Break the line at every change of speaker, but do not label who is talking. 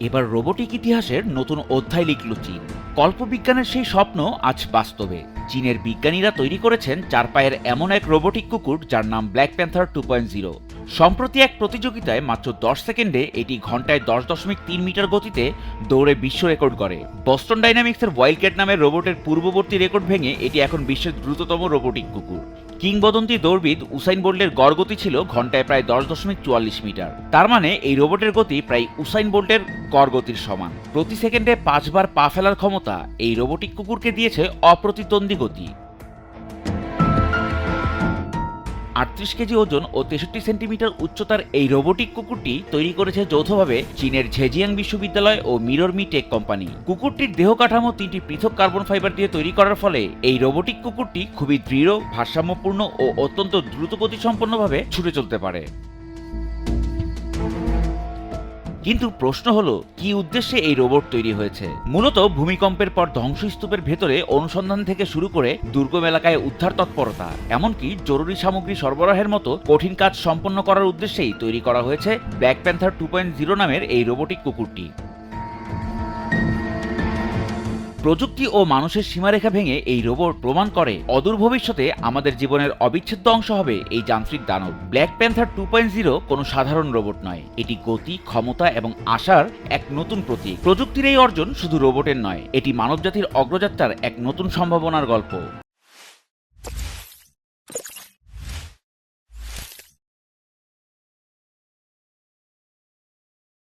এবার রোবোটিক ইতিহাসের নতুন অধ্যায় লিখল চীন। কল্পবিজ্ঞানের সেই স্বপ্ন আজ বাস্তবে। চীনের বিজ্ঞানীরা তৈরি করেছেন চার পায়ের এমন এক রোবোটিক কুকুর যার নাম black panther two point zero সম্প্রতি এক প্রতিযোগিতায় মাত্র দশ সেকেন্ডে এটি ঘন্টায় দশ দশমিক তিন মিটার গতিতে দৌড়ে বিশ্ব রেকর্ড করে। বস্টন ডাইনামিক্সের ওয়াইল্ড ক্যাট নামের রোবটের পূর্ববর্তী রেকর্ড ভেঙে এটি এখন বিশ্বের দ্রুততম রোবোটিক কুকুর। কিংবদন্তি দৌড়বিদ উসাইন বোল্টের গড় গতি ছিল ঘন্টায় প্রায় দশ দশমিক চুয়াল্লিশ মিটার। তার মানে এই রোবটের গতি প্রায় উসাইন বোল্টের গড় গতির সমান। প্রতি সেকেন্ডে পাঁচবার পা ফেলার ক্ষমতা এই রোবোটিক কুকুরকে দিয়েছে অপ্রতিদ্বন্দ্বী গতি। আটত্রিশ কেজি ওজন ও তেষট্টি সেন্টিমিটার উচ্চতার এই রোবোটিক কুকুরটি তৈরি করেছে যৌথভাবে চীনের ঝেজিয়াং বিশ্ববিদ্যালয় ও মিরর টেক কোম্পানি। কুকুরটির দেহ কাঠামো তিনটি পৃথক কার্বন ফাইবার দিয়ে তৈরি করার ফলে এই রোবোটিক কুকুরটি খুবই দৃঢ়, ভারসাম্যপূর্ণ ও অত্যন্ত দ্রুত গতিসম্পন্নভাবে ছুটে চলতে পারে। কিন্তু প্রশ্ন হলো, কি উদ্দেশ্যে এই রোবট তৈরি হয়েছে? মূলত ভূমিকম্পের পর ধ্বংসস্তূপের ভেতরে অনুসন্ধান থেকে শুরু করে দুর্গম এলাকায় উদ্ধার তৎপরতা, এমনকি জরুরি সামগ্রী সরবরাহের মতো কঠিন কাজ সম্পন্ন করার উদ্দেশ্যেই তৈরি করা হয়েছে black panther two point zero নামের এই রোবটিক কুকুরটি। প্রযুক্তি ও মানুষের সীমারেখা ভেঙে এই রোবট প্রমাণ করে অদূর ভবিষ্যতে আমাদের জীবনের অবিচ্ছেদ্য অংশ হবে এই যান্ত্রিক দানব। Black panther two point zero কোনো সাধারণ রোবট নয়। এটি গতি, ক্ষমতা এবং আশার এক নতুন প্রতীক। প্রযুক্তির এই অর্জন শুধু রোবটের নয়, এটি মানবজাতির অগ্রযাত্রার এক নতুন সম্ভাবনার গল্প।